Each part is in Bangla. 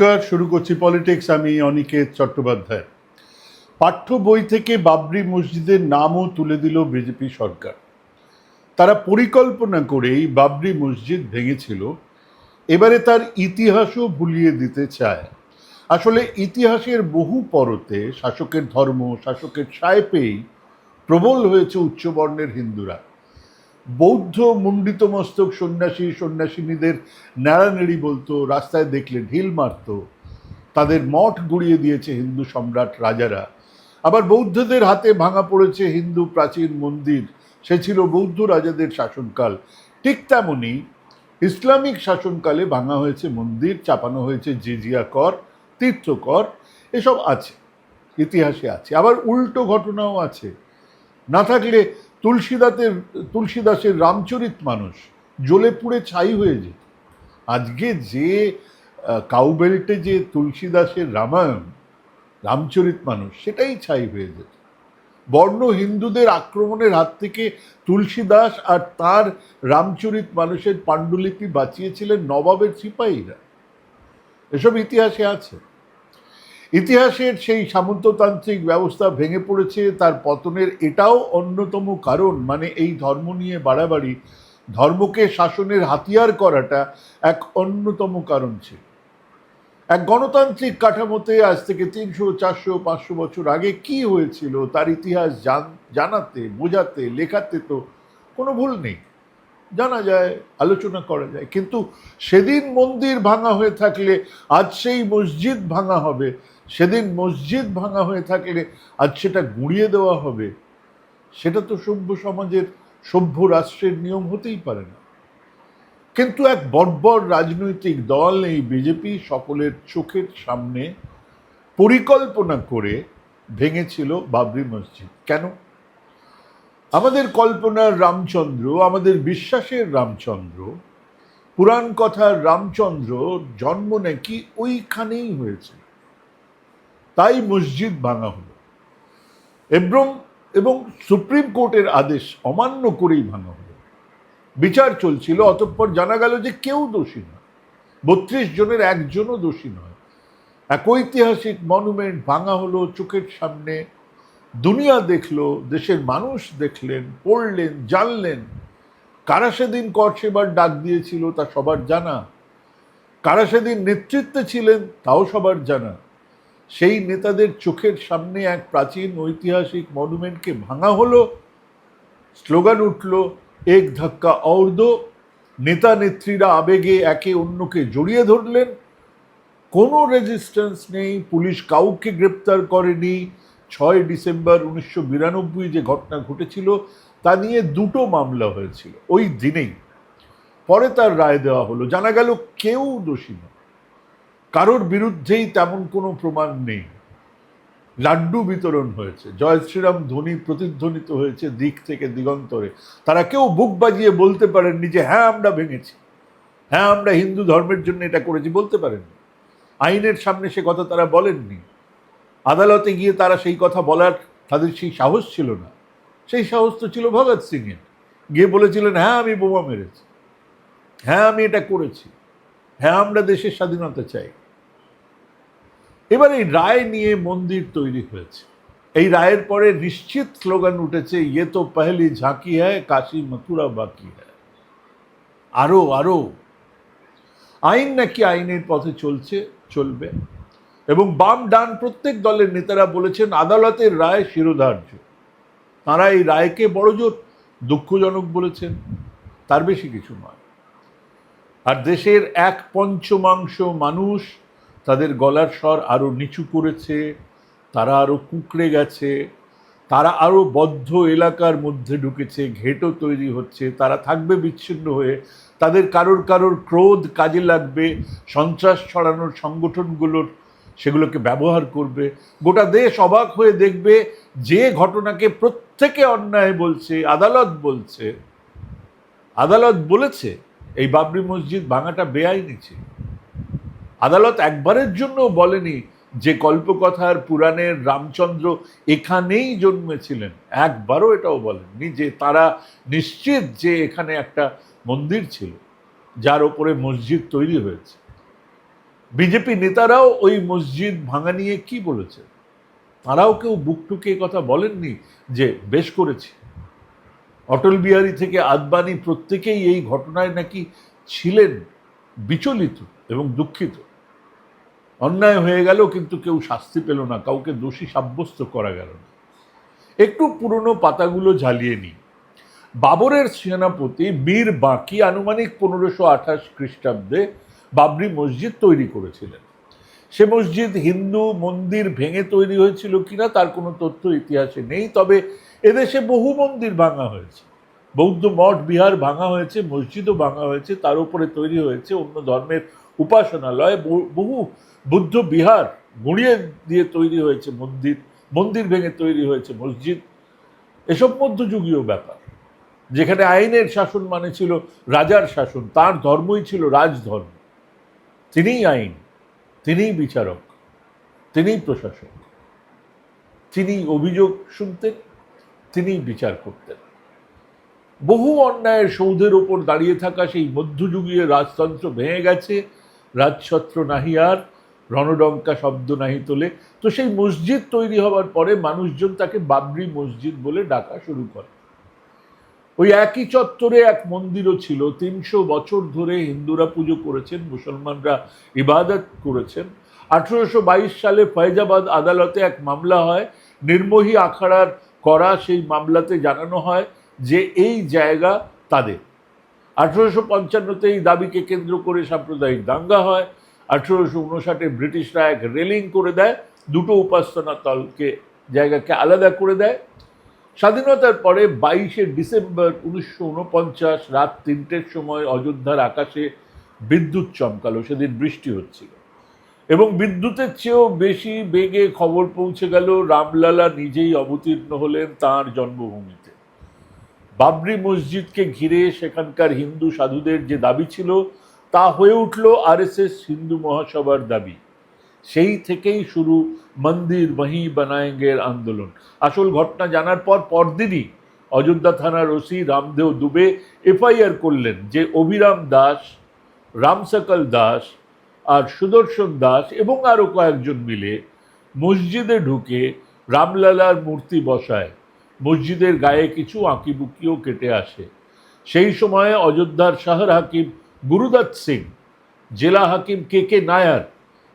নমস্কার, শুরু করছি পলিটিক্স, আমি অনিকেত চট্টোপাধ্যায়। পাঠ্য বই থেকে বাবরি মসজিদের নামও তুলে দিল বিজেপি সরকার। তারা পরিকল্পনা করেই বাবরি মসজিদ ভেঙেছিল, এবারে তার ইতিহাসও ভুলিয়ে দিতে চায়। আসলে ইতিহাসের বহু পরতে শাসকের ধর্ম, শাসকের সায় পেয়েই প্রবল হয়েছে উচ্চবর্ণের হিন্দুরা। বৌদ্ধ মুন্ডিত মস্তক সন্ন্যাসী, সন্ন্যাসিনীদের নেড়ানেড়ি বলতো, রাস্তায় দেখলে ঢিল মারতো। তাদের মঠ গুড়িয়ে দিয়েছে হিন্দু সম্রাট রাজারা। আবার বৌদ্ধদের হাতে ভাঙা পড়েছে হিন্দু প্রাচীন মন্দির। সে ছিল বৌদ্ধ রাজাদের শাসনকাল। ঠিক তেমনই ইসলামিক শাসনকালে ভাঙা হয়েছে মন্দির, চাপানো হয়েছে জিজিয়া কর, তীর্থকর, এসব আছে, ইতিহাসে আছে। আবার উল্টো ঘটনাও আছে। না থাকলে তুলসীদাসের তুলসীদাসের রামচরিত মানুষ জ্বলে পুড়ে ছাই হয়ে যেত। আজকে যে কাউবেল্টে যে তুলসীদাসের রামায়ণ, রামচরিত মানুষ, সেটাই ছাই হয়ে যেত। বর্ণ হিন্দুদের আক্রমণের হাত থেকে তুলসীদাস আর তার রামচরিত মানুষের পাণ্ডুলিপি বাঁচিয়েছিলেন নবাবের সিপাহীরা। এসব ইতিহাসে আছে। ইতিহাসের সেই সামন্ততান্ত্রিক ব্যবস্থা ভেঙে পড়েছে, তার পতনের এটাও অন্যতম কারণ। মানে এই ধর্ম নিয়ে বাড়াবাড়ি, ধর্মকে শাসনের হাতিয়ার করাটা এক অন্যতম কারণ ছিল। এক গণতান্ত্রিক কাঠামোতে আজ থেকে তিনশো, চারশো, পাঁচশো বছর আগে কি হয়েছিল, তার ইতিহাস জানাতে, বোঝাতে, লেখাতে তো কোনো ভুল নেই। জানা যায়, আলোচনা করা যায়। কিন্তু সেদিন মন্দির ভাঙা হয়ে থাকলে আজ সেই মসজিদ ভাঙা হবে সেদিন মসজিদ ভাঙা হয়ে থাকলে আজ সেটা গুঁড়িয়ে দেওয়া হবে। সেটা তো সভ্য সমাজের, সভ্য রাষ্ট্রের নিয়ম হতেই পারে না। কিন্তু এক বর্বর রাজনৈতিক দল এই বিজেপি সকলের চোখের সামনে পরিকল্পনা করে ভেঙেছিল বাবরি মসজিদ। কেন? আমাদের কল্পনার রামচন্দ্র, আমাদের বিশ্বাসের রামচন্দ্র, পুরাণ কথার রামচন্দ্র জন্ম নাকি ওইখানেই হয়েছে। তাই মসজিদ ভাঙা হলো। এব্রম এবং সুপ্রিম কোর্টের আদেশ অমান্য করেই ভাঙা হলো। বিচার চলছিল, অতঃপর জানা গেল যে কেউ দোষী নয়। বত্রিশ জনের একজনও দোষী নয়। এক ঐতিহাসিক মনুমেন্ট ভাঙা হলো চোখের সামনে। দুনিয়া দেখল, দেশের মানুষ দেখলেন, পড়লেন, জানলেন। কারা সেদিন কর সেবার ডাক দিয়েছিল তা সবার জানা। কারা সেদিন নেতৃত্বে ছিলেন তাও সবার জানা। সেই নেতাদের চোখের সামনে এক প্রাচীন ঐতিহাসিক মনুমেন্টকে ভাঙা হলো, স্লোগান উঠল, এক ধাক্কা অর্ধ নেতা নেত্রীরা আবেগে একে অন্যকে জড়িয়ে ধরলেন। কোনো রেজিস্ট্যান্স নেই, পুলিশ কাউকে গ্রেপ্তার করেনি। ছয় ডিসেম্বর উনিশশো বিরানব্বই যে ঘটনা ঘটেছিল, তা নিয়ে দুটো মামলা হয়েছিল। ওই দিনেই। পরে তার রায় দেওয়া হলো। জানা গেল কেউ দোষী নয়। কারোর বিরুদ্ধেই তেমন কোনো প্রমাণ নেই। লাড্ডু বিতরণ হয়েছে, জয় শ্রীরাম ধ্বনি প্রতিধ্বনিত হয়েছে দিক থেকে দিগন্তরে। তারা কেউ বুক বাজিয়ে বলতে পারেননি যে হ্যাঁ আমরা ভেঙেছি। হ্যাঁ আমরা হিন্দু ধর্মের জন্য এটা করেছি। বলতে পারেননি। আইনের সামনে সে কথা তারা বলেননি। আদালতে গিয়ে তারা সেই কথা বলার তাদের সেই সাহস ছিল না। সেই সাহস তো ছিল ভগৎ সিংয়ের। গিয়ে বলেছিলেন হ্যাঁ আমি বোমা মেরেছি। হ্যাঁ আমি এটা করেছি। হ্যাঁ আমরা দেশের স্বাধীনতা চাই। এবার এই রায় নিয়ে মন্দির তৈরি হয়েছে। এই রায়ের পরে নিশ্চিত স্লোগান উঠেছে ইয়ে তো পহলি ঝাঁকি হ্যায়, কাশি মথুরা বাকি হ্যায়। আরও আরও। আইন নাকি আইনের পথে চলছে, চলবে। এবং বাম ডান প্রত্যেক দলের নেতারা বলেছেন, আদালতের রায় শিরোধার্য। তারা এই রায়কে বড়জোর দুঃখজনক বলেছেন, তার বেশি কিছু নয়। আর দেশের এক পঞ্চমাংশ মানুষ তাদের গলার স্বর আরও নিচু করেছে তারা আরও কুঁকড়ে গেছে, তারা আরও বদ্ধ এলাকার মধ্যে ঢুকেছে ঘেটও তৈরি হচ্ছে, তারা থাকবে বিচ্ছিন্ন হয়ে, তাদের কারোর কারোর ক্রোধ কাজে লাগবে, সন্ত্রাস ছড়ানোর সংগঠনগুলোর সেগুলোকে ব্যবহার করবে। গোটা দেশ অবাক হয়ে দেখবে যে ঘটনাকে প্রত্যেকে অন্যায় বলছে, আদালত বলছে। আদালত বলেছে, এই বাবরি মসজিদ ভাঙাটা বেআইনি ছিল। আদালত একবারের জন্য বলেনি যে কল্পকথার পুরাণের রামচন্দ্র এখানেই জন্মেছিলেন। একবারও এটাও বলেননি যে তারা নিশ্চিত যে এখানে একটা মন্দির ছিল, যার ওপরে মসজিদ তৈরি হয়েছে। বিজেপি নেতারাও ওই মসজিদ ভাঙা নিয়ে কি বলেছে? তারাও কেউ বুক টুকে কথা বলেননি যে বেশ করেছে। অটল বিহারী থেকে আদবানি প্রত্যেকেই এই ঘটনায় নাকি ছিলেন বিচলিত এবং দুঃখিত। অন্যায় হয়ে গেল কিন্তু কেউ শাস্তি পেল না, কাউকে দোষী সাব্যস্ত করা গেল না। একটু পুরনো পাতাগুলো ঝালিয়ে নিই। বাবরের সেনাপতি বীর বাঁকি আনুমানিক পনেরোশো আঠাশ খ্রিস্টাব্দে বাবরি মসজিদ তৈরি করেছিলেন। সে মসজিদ হিন্দু মন্দির ভেঙে তৈরি হয়েছিল কিনা তার কোনো তথ্য ইতিহাসে নেই, তবে এদেশে বহু মন্দির ভাঙা হয়েছে। বৌদ্ধ মঠ, বিহার ভাঙা হয়েছে, মসজিদও ভাঙা হয়েছে, তার উপরে তৈরি হয়েছে অন্য ধর্মের উপাসনালয় বহু- বহু বুদ্ধ বিহার গুঁড়িয়ে দিয়ে তৈরি হয়েছে মন্দির মন্দির ভেঙে তৈরি হয়েছে মসজিদ। এসব মধ্যযুগীয় ব্যাপার। যেখানে আইনের শাসন মানে ছিল রাজার শাসন, তার ধর্মই ছিল রাজধর্ম। তিনিই আইন, তিনিই বিচারক, তিনিই প্রশাসক তিনি অভিযোগ শুনতেন, তিনিই বিচার করতেন। বহু অন্যায়ের সৌধের ওপর দাঁড়িয়ে থাকা সেই মধ্যযুগীয় রাজতন্ত্র ভেঙে গেছে, রাজছত্র নাহি আর। রণডঙ্কা শব্দ নাহি তোলে। তো সেই মসজিদ তৈরি হওয়ার পরে মানুষজন তাকে বাবরি মসজিদ বলে ডাকা শুরু করে। ওই একই চত্বরে এক মন্দিরও ছিল। তিনশো বছর ধরে হিন্দুরা পুজো করেছেন, মুসলমানরা ইবাদত করেছেন। আঠেরোশো বাইশ সালে ফৈজাবাদ আদালতে এক মামলা হয়। নির্মোহী আখাড়ার করা সেই মামলাতে জানানো হয় যে এই জায়গা তাদের। আঠেরোশো পঞ্চান্নতে এই দাবিকে কেন্দ্র করে সাম্প্রদায়িক দাঙ্গা হয়। আঠেরোশো উনষাটে ব্রিটিশরা এক রেলিং করে দেয়, দুটো উপাসনা তলকে জায়গাকে আলাদা করে দেয়। স্বাধীনতার পরে বাইশে ডিসেম্বর উনিশশো উনপঞ্চাশ রাত তিনটের সময় অযোধ্যার আকাশে বিদ্যুৎ চমকালো, সেদিন বৃষ্টি হচ্ছিল। এবং বিদ্যুতের চেয়েও বেশি বেগে খবর পৌঁছে গেল, রামলালা নিজেই অবতীর্ণ হলেন তাঁর জন্মভূমিতে। বাবরি মসজিদকে ঘিরে সেখানকার হিন্দু সাধুদের যে দাবি ছিল তা হয়ে উঠল আরএসএস হিন্দু মহাসভার দাবি। সেই থেকেই শুরু মন্দির মহি বানায়েঙ্গের আন্দোলন। আসল ঘটনা জানার পর পরদিনই অযোধ্যা থানার ওসি রামদেও দুবে এফআইআর করলেন যে অভিরাম দাস, রামসকল দাস আর সুদর্শন দাস এবং আরও কয়েকজন মিলে মসজিদে ঢুকে রামলালার মূর্তি বসায়। মসজিদের গায়ে কিছু আঁকিবুকিও কেটে আসে। সেই সময়ে অযোধ্যার শাহর হাকিম গুরুদত্ত সিং, জেলা হাকিম K K Nair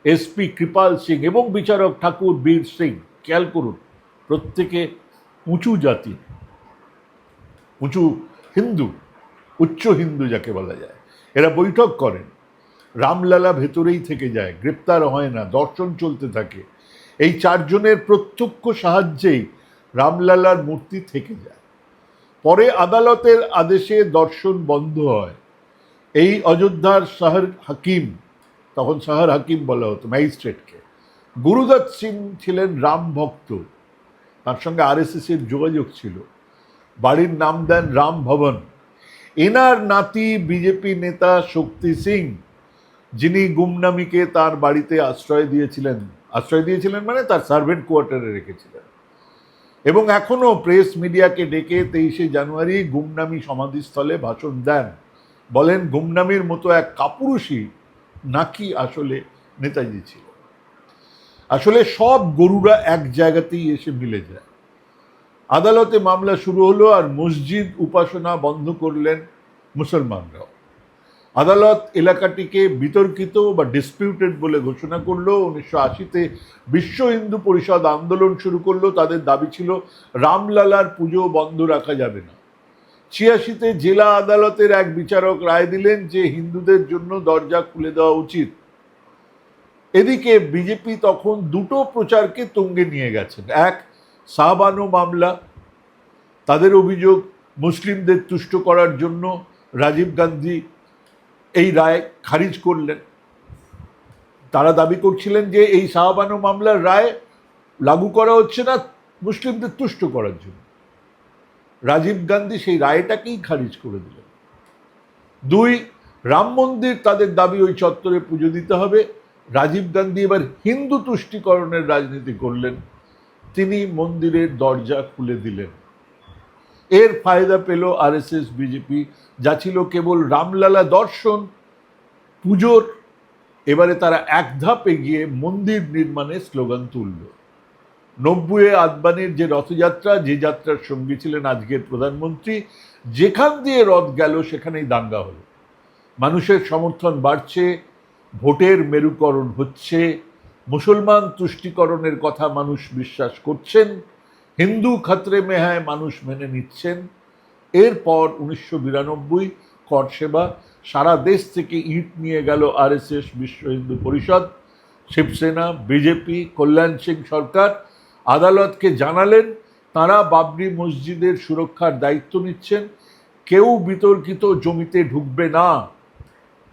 SP Kripal Singh এবং বিচারক ঠাকুর বীর সিং। খেয়াল করুন, প্রত্যেকে উঁচু জাতি, উঁচু হিন্দু, উচ্চ হিন্দু যাকে বলা যায়। এরা বৈঠক করেন, রামলালা ভেতরেই থেকে যায়, গ্রেপ্তার হয় না, দর্শন চলতে থাকে। এই চারজনের প্রত্যক্ষ সাহায্যেই রামলালার মূর্তি থেকে যায়। পরে আদালতের আদেশে দর্শন বন্ধ হয়। এই অযোধ্যার শাহর হাকিম, তখন শাহর হাকিম বলা হতো, ম্যাজিস্ট্রেটকে। গুরুদত্ত সিং ছিলেন রাম ভক্ত, তার সঙ্গে আরএসএস এর যোগাযোগ ছিল। বাড়ির নাম দেন রাম ভবন। এনার নাতি বিজেপি নেতা শক্তি সিং, যিনি গুমনামিকে তার বাড়িতে আশ্রয় দিয়েছিলেন আশ্রয় দিয়েছিলেন মানে তার সার্ভেন্ট কোয়ার্টারে রেখেছিলেন। এবং এখনও প্রেস মিডিয়াকে ডেকে তেইশে জানুয়ারি গুমনামি সমাধিস্থলে ভাষণ দেন। বলেন, গুমনামির মতো এক কাপুরুষই নাকি আসলে নেতাজি ছিল। আসলে সব গরুরা এক জায়গাতেই এসে মিলে যায়। আদালতে মামলা শুরু হলো আর মসজিদ উপাসনা বন্ধ করলেন মুসলমানরাও। আদালত এলাকাটিকে বিতর্কিত বা ডিসপিউটেড বলে ঘোষণা করল। উনিশশো আশিতে বিশ্ব হিন্দু পরিষদ আন্দোলন শুরু করল। তাদের দাবি ছিল, রামলালার পুজো বন্ধ রাখা যাবে না। ছিয়াশিতে জেলা আদালতের এক বিচারক রায় দিলেন যে হিন্দুদের জন্য দরজা খুলে দেওয়া উচিত। এদিকে বিজেপি তখন দুটো প্রচারকে তুঙ্গে নিয়ে গেছেন। এক, সাহাবানো মামলা, তাদের অভিযোগ মুসলিমদের তুষ্ট করার জন্য রাজীব গান্ধী এই রায় খারিজ করলেন। তারা দাবি করছিলেন যে এই শাহবানো মামলার রায় লাগু করা হচ্ছে না মুসলিমদের তুষ্ট করার জন্য। রাজীব গান্ধী সেই রায়টাকেই খারিজ করে দিলেন দুই, রাম মন্দির তাদের দাবি ওই চত্বরে পুজো দিতে হবে। রাজীব গান্ধী এবার হিন্দু তুষ্টিকরণের রাজনীতি করলেন। তিনি মন্দিরের দরজা খুলে দিলেন। এর ফায়দা পেল আরএসএস, বিজেপি। যা ছিল কেবল রামলালা দর্শন, পুজোর। এবারে তারা এক ধাপ এগিয়ে মন্দির নির্মাণের স্লোগান তুলল। নব্বইয়ে আদবানির যে রথযাত্রা, যে যাত্রার সঙ্গী ছিলেন আজকের প্রধানমন্ত্রী, যেখান দিয়ে রথ গেল সেখানেই দাঙ্গা হলো। মানুষের সমর্থন বাড়ছে, ভোটের মেরুকরণ হচ্ছে, মুসলমান তুষ্টিকরণের কথা মানুষ বিশ্বাস করছেন, হিন্দু খাতরে মেহায় মানুষ মেনে নিচ্ছেন। এরপর উনিশশো বিরানব্বই কর সেবা, সারা দেশ থেকে ইট নিয়ে গেল আরএসএস বিশ্ব হিন্দু পরিষদ, শিবসেনা, বিজেপি, কল্যাণ সিং সরকার আদালতকে জানালেন, তারা বাবরি মসজিদের সুরক্ষার দায়িত্ব নিচ্ছেন, কেউ বিতর্কিত জমিতে ঢুকবে না।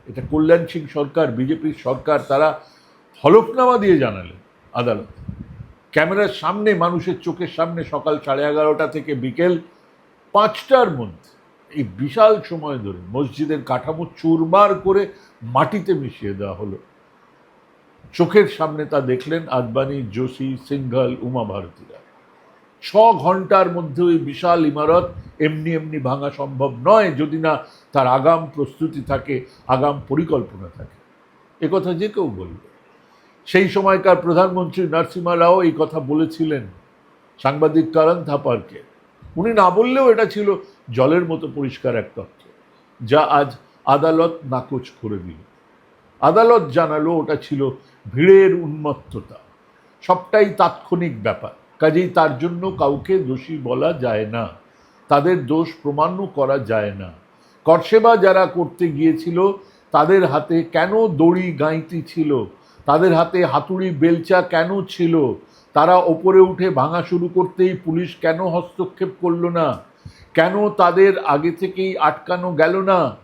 এটা কল্যাণ সিং সরকার বিজেপির সরকার, তারা হলফনামা দিয়ে জানালেন আদালত। ক্যামেরার সামনে, মানুষের চোখের সামনে সকাল সাড়ে এগারোটা থেকে বিকেল পাঁচটার মধ্যে, এই বিশাল সময় ধরে মসজিদের কাঠামো চুরমার করে মাটিতে মিশিয়ে দেওয়া হলো। চোখের সামনে তা দেখলেন আদবানি যোশী, সিংঘল, উমা ভারতীরা। ছ ঘণ্টার মধ্যে ওই বিশাল ইমারত এমনি এমনি ভাঙা সম্ভব নয় যদি না তার আগাম প্রস্তুতি থাকে, আগাম পরিকল্পনা থাকে। একথা যে কেউ বলবে। সেই সময়কার প্রধানমন্ত্রী নরসিমা রাও এই কথা বলেছিলেন সাংবাদিক কারণ থাপারকে। উনি না বললেও এটা ছিল জলের মতো পরিষ্কার এক তথ্য, যা আজ আদালত নাকচ করে দিল। আদালত জানালো, ওটা ছিল ভিড়ের উন্মত্ততা। সবটাই তাৎক্ষণিক ব্যাপার। কাজেই তার জন্য কাউকে দোষী বলা যায় না। তাদের দোষ প্রমাণও করা যায় না। করসেবা যারা করতে গিয়েছিল, তাদের হাতে কেন দড়ি গাঁইতি ছিল? তাদের হাতে হাতুড়ি বেলচা কেন ছিল? তারা ওপরে উঠে ভাঙা শুরু করতেই পুলিশ কেন হস্তক্ষেপ করল না? কেন তাদের আগে থেকেই আটকানো গেল না?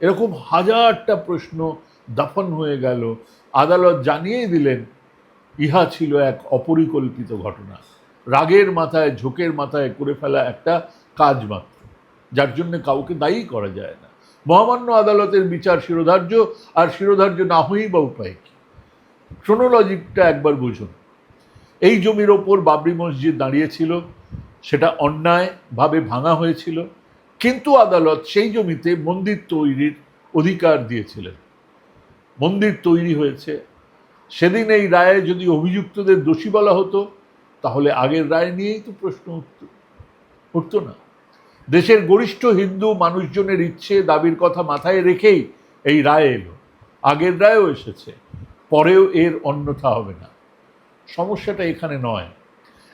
এরকম হাজারটা প্রশ্ন দাফন হয়ে গেল। আদালত জানিয়েই দিলেন, ইহা ছিল এক অপরিকল্পিত ঘটনা। রাগের মাথায়, ঝোঁকের মাথায় করে ফেলা একটা কাজ মাত্র, যার জন্য কাউকে দায়ী করা যায় না। মহামান্য আদালতের বিচার শিরোধার্য, আর শিরোধার্য না হয়েই বা উপায় কি? ক্রোনোলজিকটা একবার বুঝুন। এই জমির ওপর বাবরি মসজিদ দাঁড়িয়েছিল, সেটা অন্যায়ভাবে ভাঙা হয়েছিল, কিন্তু আদালত সেই জমিতে মন্দির তৈরির অধিকার দিয়েছিলেন। মন্দির তৈরি হয়েছে। সেদিন এই রায়ে যদি অভিযুক্তদের দোষী বলা হতো, তাহলে আগের রায় নিয়েই তো প্রশ্ন উঠত। উঠতো না। দেশের গরিষ্ঠ হিন্দু মানুষজনের ইচ্ছে, দাবির কথা মাথায় রেখেই এই রায় এলো। আগের রায়ও এসেছে। পরেও এর অন্যথা হবে না। সমস্যাটা এখানে নয়।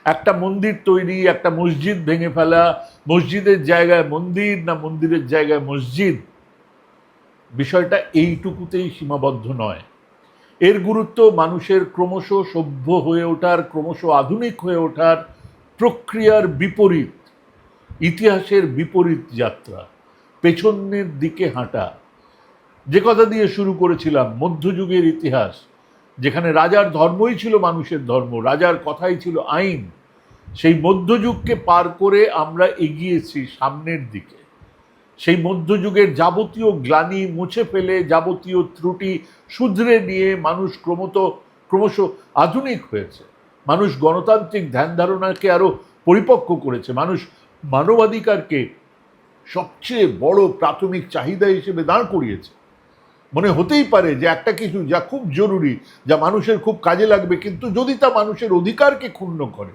একটা মন্দির তৈরি, একটা মসজিদ ভেঙে ফেলা, মসজিদের জায়গায় মন্দির না মন্দিরের জায়গায় মসজিদ বিষয়টা এইটুকুতেই সীমাবদ্ধ নয়। এর গুরুত্ব মানুষের ক্রমশ সভ্য হয়ে ওঠার, ক্রমশ আধুনিক হয়ে ওঠার প্রক্রিয়ার বিপরীত, ইতিহাসের বিপরীত যাত্রা, পেছনের দিকে হাঁটা। যে কথা দিয়ে শুরু করেছিলাম, মধ্যযুগের ইতিহাস, যেখানে রাজার ধর্মই ছিল মানুষের ধর্ম, রাজার কথাই ছিল আইন, সেই মধ্যযুগকে পার করে আমরা এগিয়েছি সামনের দিকে। সেই মধ্যযুগের যাবতীয় গ্লানি মুছে ফেলে, যাবতীয় ত্রুটি শুধরে নিয়ে মানুষ ক্রমত, ক্রমশ আধুনিক হয়েছে। মানুষ গণতান্ত্রিক ধ্যান ধারণাকে আরও পরিপক্ক করেছে। মানুষ মানবাধিকারকে সবচেয়ে বড় প্রাথমিক চাহিদা হিসেবে দাঁড় করিয়েছে। মনে হতেই পারে যে একটা কিছু যা খুব জরুরি, যা মানুষের খুব কাজে লাগবে, কিন্তু যদি তা মানুষের অধিকারকে ক্ষুণ্ণ করে,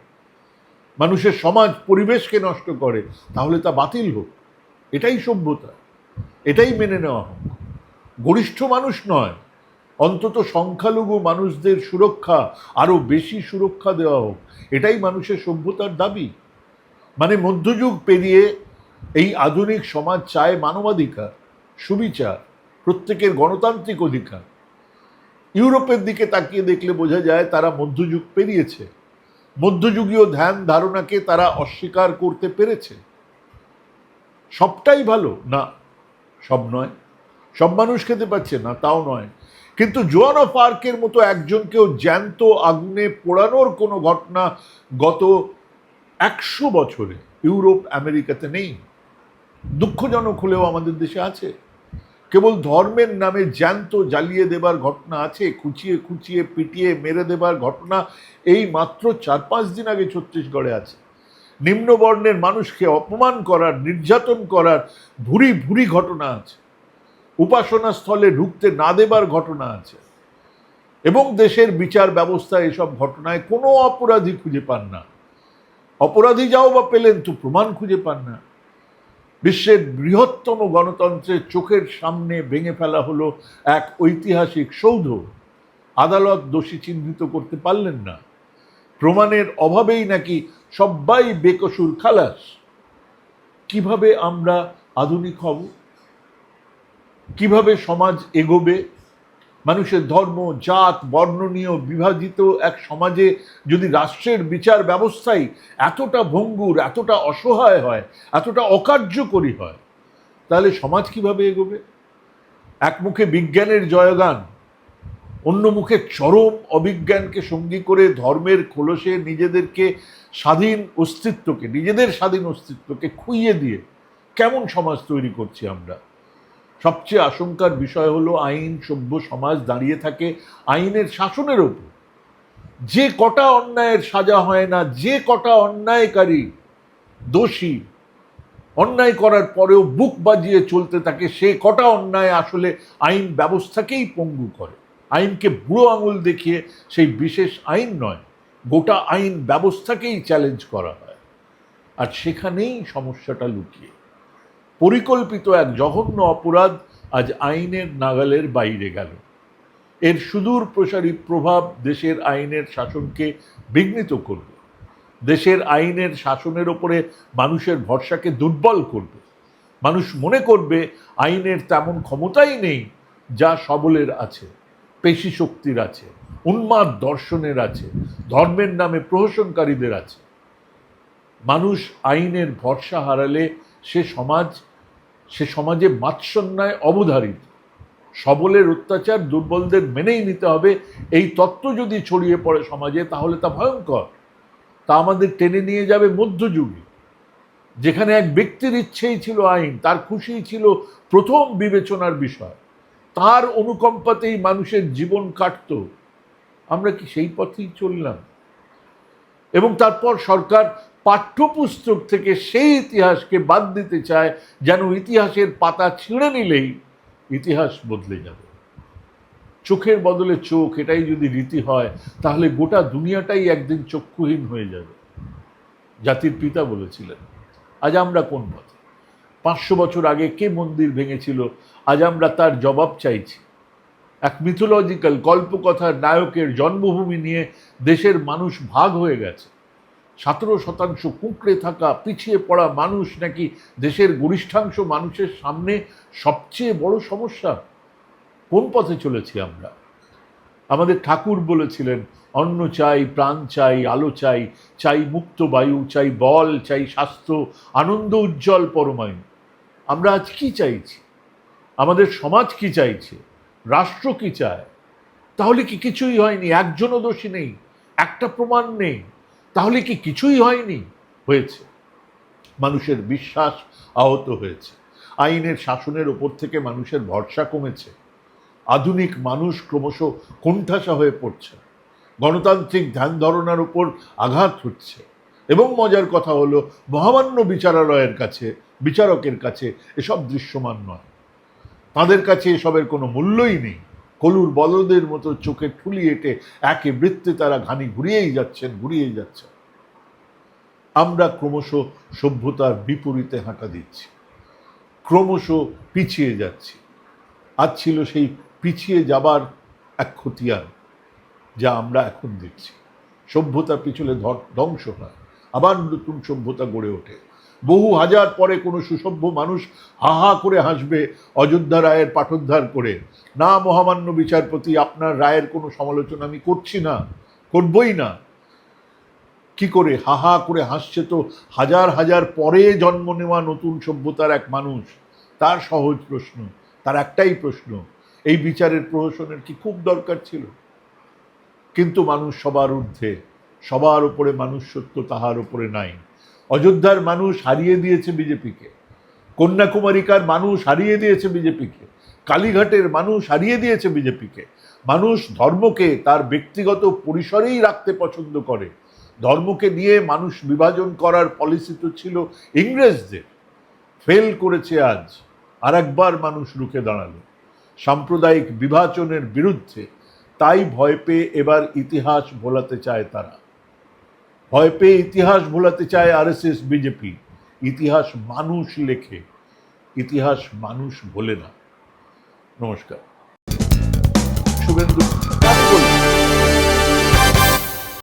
মানুষের সমাজ, পরিবেশকে নষ্ট করে, তাহলে তা বাতিল হোক। এটাই সভ্যতা, এটাই মেনে নেওয়া হোক। গরিষ্ঠ মানুষ নয়, অন্তত সংখ্যালঘু মানুষদের সুরক্ষা, আরও বেশি সুরক্ষা দেওয়া হোক, এটাই মানুষের সভ্যতার দাবি। মানে মধ্যযুগ পেরিয়ে এই আধুনিক সমাজ চায় মানবাধিকার, সুবিচার, প্রত্যেকের গণতান্ত্রিক অধিকার। ইউরোপের দিকে তাকিয়ে দেখলে বোঝা যায় তারা মধ্যযুগ পেরিয়েছে। মধ্যযুগীয় ধ্যান ধারণাকে তারা অস্বীকার করতে পেরেছে। সবটাই ভালো। না, সব নয়। সব মানুষ খেতে পাচ্ছে, না, তাও নয়। কিন্তু জোয়ান অফ আর্কের মতো একজনকেও জ্যান্ত আগুনে পোড়ানোর কোনো ঘটনা গত একশো বছরে ইউরোপ, আমেরিকাতে নেই। দুঃখজনক হলেও আমাদের দেশে আছে। কেবল ধর্মের নামে জ্যান্ত জ্বালিয়ে দেবার ঘটনা আছে, খুঁচিয়ে খুঁচিয়ে, পিটিয়ে মেরে দেবার ঘটনা এই মাত্র চার পাঁচ দিন আগে ছত্তিশগড়ে আছে। নিম্নবর্ণের মানুষকে অপমান করার, নির্যাতন করার ভুরি ভুরি ঘটনা আছে। উপাসনা স্থলে ঢুকতে না দেবার ঘটনা আছে। এবং দেশের বিচার ব্যবস্থা এসব ঘটনায় কোনো অপরাধী খুঁজে পান না। অপরাধী যাও বা পেলেন তো প্রমাণ খুঁজে পান না। বিশ্বের বৃহত্তম গণতন্ত্রের চোখের সামনে ভেঙে ফেলা হলো এক ঐতিহাসিক সৌধ। আদালত দোষী চিহ্নিত করতে পারলেন না। প্রমাণের অভাবেই নাকি সবাই বেকসুর খালাস। কীভাবে আমরা আধুনিক হব? কীভাবে সমাজ এগোবে? মানুষের ধর্ম, জাত, বর্ণ নিয়ে বিভাজিত এক সমাজে যদি রাষ্ট্রের বিচার ব্যবস্থাই এতটা ভঙ্গুর, এতটা অসহায় হয়, এতটা অকার্যকরী হয়, তাহলে সমাজ কীভাবে এগোবে? এক মুখে বিজ্ঞানের জয়গান অন্য মুখে চরম অবিজ্ঞানকে সঙ্গী করে ধর্মের খোলসে নিজেদেরকে স্বাধীন অস্তিত্বকে, নিজেদের স্বাধীন অস্তিত্বকে খুইয়ে দিয়ে কেমন সমাজ তৈরি করছি আমরা? সবচেয়ে আশঙ্কার বিষয় হলো আইন, সভ্য সমাজ দাঁড়িয়ে থাকে আইনের শাসনের ওপর। যে কটা অন্যায়ের সাজা হয় না, যে কটা অন্যায়কারী দোষী অন্যায় করার পরেও বুক বাজিয়ে চলতে থাকে, সে কটা অন্যায় আসলে আইন ব্যবস্থাকেই পঙ্গু করে। আইনকে বুড়ো আঙুল দেখিয়ে সেই বিশেষ আইন নয়, গোটা আইন ব্যবস্থাকেই চ্যালেঞ্জ করা হয়। আর সেখানেই সমস্যাটা লুকিয়ে। পরিকল্পিত এক জঘন্য অপরাধ আজ আইনের নাগালের বাইরে গেল। এর সুদূর প্রসারী প্রভাব দেশের আইনের শাসনকে বিঘ্নিত করবে। দেশের আইনের শাসনের ওপরে মানুষের ভরসাকে দুর্বল করবে। মানুষ মনে করবে আইনের তেমন ক্ষমতাই নেই যা সবলের আছে। পেশি শক্তির আছে, উন্মাদ দর্শনের আছে, ধর্মের নামে প্রহসনকারীদের আছে। মানুষ আইনের ভরসা হারালে সে সমাজ, সে সমাজে মাৎসন্যায় অবধারিত। সবলের অত্যাচার দুর্বলদের মেনেই নিতে হবে। এই তত্ত্ব যদি ছড়িয়ে পড়ে সমাজে, তাহলে তা ভয়ঙ্কর। তা আমাদের টেনে নিয়ে যাবে মধ্যযুগে। যেখানে এক ব্যক্তির ইচ্ছেই ছিল আইন, তার খুশিই ছিল প্রথম বিবেচনার বিষয়। তার অনুকম্পাতেই মানুষের জীবন কাটত। আমরা কি সেই পথেই চললাম? এবং তারপর সরকার পাঠ্যপুস্তক থেকে সেই ইতিহাসকে বাদ দিতে চায়, যেন ইতিহাসের পাতা ছিঁড়ে নিলেই ইতিহাস বদলে যাবে। চোখের বদলে চোখ, এটাই যদি রীতি হয়, তাহলে গোটা দুনিয়াটাই একদিন চক্ষুহীন হয়ে যাবে। জাতির পিতা বলেছিলেন, আজ আমরা কোন পথে? পাঁচশো বছর আগে কে মন্দির ভেঙেছিল? আজ আমরা তার জবাব চাইছি। এক মিথোলজিক্যাল কল্পকথার নায়কের জন্মভূমি নিয়ে দেশের মানুষ ভাগ হয়ে গেছে। সতেরো শতাংশ কুঁকড়ে থাকা, পিছিয়ে পড়া মানুষ নাকি দেশের গরিষ্ঠাংশ মানুষের সামনে সবচেয়ে বড় সমস্যা? কোন পথে চলেছি আমরা? আমাদের ঠাকুর বলেছিলেন, অন্ন চাই, প্রাণ চাই, আলো চাই চাই মুক্ত বায়ু, চাই বল, চাই স্বাস্থ্য, আনন্দ উজ্জ্বল পরমায়ু আমরা আজ কি চাইছি? আমাদের সমাজ কি চাইছে? রাষ্ট্র কি চায়? তাহলে কি কিছুই হয়নি? একজনও দোষী নেই, একটা প্রমাণ নেই। তাহলে কি কিছুই হয়নি? হয়েছে। মানুষের বিশ্বাস আহত হয়েছে। আইনের শাসনের ওপর থেকে মানুষের ভরসা কমেছে। আধুনিক মানুষ ক্রমশ কোণঠাসা হয়ে পড়ছে। গণতান্ত্রিক ধ্যান ধারণার উপর আঘাত হচ্ছে। এবং মজার কথা হলো, মহামান্য বিচারালয়ের কাছে, বিচারকের কাছে এসব দৃশ্যমান নয়। তাদের কাছে এসবের কোনো মূল্যই নেই। কলুর বলদের মতো চোখে ঠুলি এঁটে একে বৃত্তে তারা ঘানি ঘুরিয়েই যাচ্ছেন ঘুরিয়েই যাচ্ছেন। আমরা ক্রমশ সভ্যতার বিপরীতে হাঁটা দিচ্ছি। ক্রমশ পিছিয়ে যাচ্ছি। আজ ছিল সেই পিছিয়ে যাবার এক খতিয়ান যা আমরা এখন দেখছি। সভ্যতা পিছলে ধ্বংস হয়। আবার নতুন সভ্যতা গড়ে ওঠে। বহু হাজার পরে কোনো সুসভ্য মানুষ হা হা করে হাসবে অযোধ্যা রায়ের পাঠোদ্ধার করে। না, মহামান্য বিচারপতি, আপনার রায়ের কোনো সমালোচনা আমি করছি না, করবই না। কি করে হা হা করে হাসছে তো হাজার হাজার পরে জন্ম নেওয়া নতুন সভ্যতার এক মানুষ? তার সহজ প্রশ্ন, তার একটাই প্রশ্ন, এই বিচারের প্রহসনের কি খুব দরকার ছিল? কিন্তু মানুষ সবার ঊর্ধ্বে, সবার উপরে মানুষ সত্য তাহার উপরে নাই। অযোধ্যার মানুষ হারিয়ে দিয়েছে বিজেপিকে, কন্যাকুমারিকার মানুষ হারিয়ে দিয়েছে বিজেপিকে, কালীঘাটের মানুষ হারিয়ে দিয়েছে বিজেপিকে। মানুষ ধর্মকে তার ব্যক্তিগত পরিসরেই রাখতে পছন্দ করে। ধর্মকে নিয়ে মানুষ বিভাজন করার পলিসি তো ছিল ইংরেজদের। ফেল করেছে আজ আর একবার মানুষ রুখে দাঁড়াল। সাম্প্রদায়িক বিভাজনের বিরুদ্ধে তাই ভয় পেয়ে এবার ইতিহাস ভোলাতে চায় তারা। ভয় পেয়ে ইতিহাস ভোলাতে চায় আরএসএস, বিজেপি। ইতিহাস মানুষ লেখে, ইতিহাস মানুষ ভোলে না। নমস্কার। শুভেন্দু